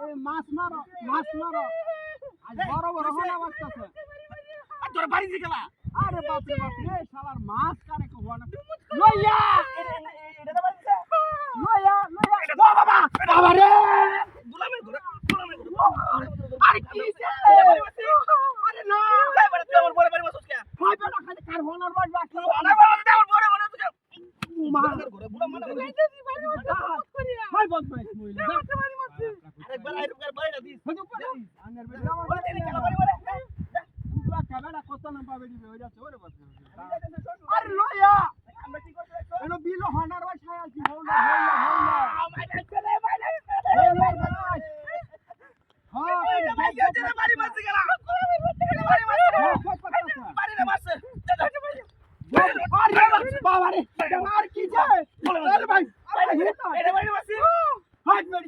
ওই মাছ মারো মাছ মারো। আজ বড় বড় হলা বাজতেছে আর তোর বাড়ি গেলা আরে বাপ রে বাপ রে শালার মাছ কারে কো হনা লইয়া! বাড়ি লইয়া লইয়া। এটা দাও বাবা। বাবা রে! গোলামের ঘরে গোলামের ঘরে। আরে কি সে আরে না এই বাড়ি বড় বাড়ি। মাছ কে? ভাই বেটা খালি কার বাজ বাকি আমার বাবা তুই আমার বড় বড় তুই মা ঘরে গোলাম মানে বল ভাই মইলা আরেকবার আরেকবার বাড়িটা দিস। হজু করে আনের বেটা বলে দিলি কেন বাড়ি বলে পুরা ক্যামেরা কত নাম্বার বেডি বেড়া আরে আমরা কি করতে এনো বিলো হনার ছায়া কি আমার হ্যাঁ এটা ভাই বাড়ি গেলা বাড়ি বাড়ি বাবা রে আর কি যায় আরে ভাই এটা বাড়ি মাছ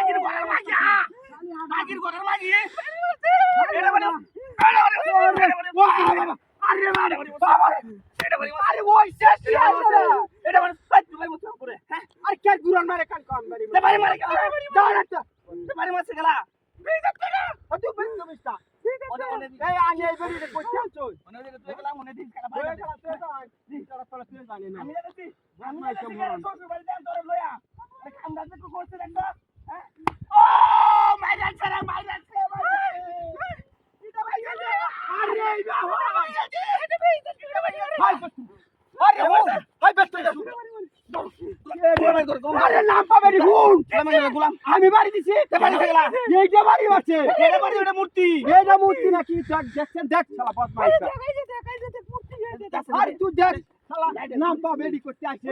মাগির ঘরের মাগি আ মাগির ঘরের মাগি? এটা আমি বাড়ি দিছি। এইটা বাড়ি আছে এটা মূর্তি এইটা মূর্তি নাকি দেখ দেখছেন দেখ আরে তুই দেখ শালা নাম পাবে নি করতে আসছে